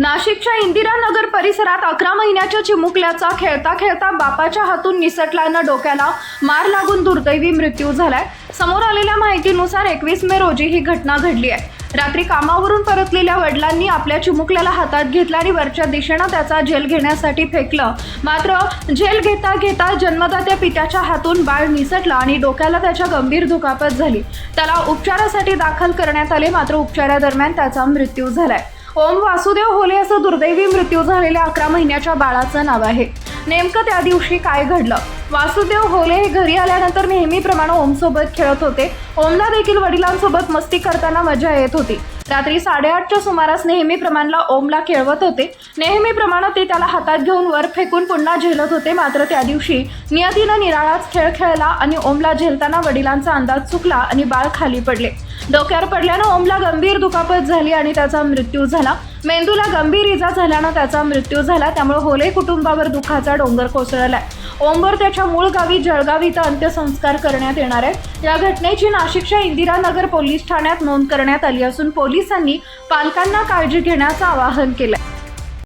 नाशिकच्या इंदिरानगर परिसरात अकरा महिन्याच्या चिमुकल्याचा खेळता खेळता बापाच्या हातून निसटल्यानं डोक्याला मार लागून दुर्दैवी मृत्यू झालाय. समोर आलेल्या माहितीनुसार एकवीस मे रोजी ही घटना घडली आहे. रात्री कामावरून परतलेल्या वडिलांनी आपल्या चिमुकल्याला हातात घेतला आणि वरच्या दिशेनं त्याचा जेल घेण्यासाठी फेकलं. मात्र जेल घेता घेता जन्मदात्या पित्याच्या हातून बाळ निसटला आणि डोक्याला त्याच्या गंभीर दुखापत झाली. त्याला उपचारासाठी दाखल करण्यात आले मात्र उपचारादरम्यान त्याचा मृत्यू झालाय. ओम वासुदेव होले असं दुर्दैवी मृत्यू झालेल्या अकरा महिन्याच्या बाळाचं नाव आहे. नेमकं त्या दिवशी काय घडलं? वासुदेव होले हे घरी आल्यानंतर नेहमीप्रमाणे ओमसोबत खेळत होते. ओमला देखील वडिलांसोबत मस्ती करताना मजा येत होती. रात्री साडेआठच्या सुमारास नेहमीप्रमाणला ओमला खेळवत होते. नेहमीप्रमाणे ते त्याला हातात घेऊन वर फेकून पुन्हा झेलत होते. मात्र त्या दिवशी नियतीनं निराळाच खेळ खेळला आणि ओमला झेलताना वडिलांचा अंदाज चुकला आणि बाळ खाली पडले. डोक्यावर पडल्यानं ओमला गंभीर दुखापत झाली आणि त्याचा मृत्यू झाला. मेंदूला गंभीर इजा झाल्यानं त्याचा मृत्यू झाला. त्यामुळे होले कुटुंबावर दुःखाचा डोंगर कोसळलाय. ओमवर त्याच्या मूळ गावी जळगाव इथं अंत्यसंस्कार करण्यात येणार आहेत. या घटनेची नाशिकच्या इंदिरानगर पोलीस ठाण्यात नोंद करण्यात आली असून पोलिसांनी पालकांना काळजी घेण्याचं आवाहन केलंय.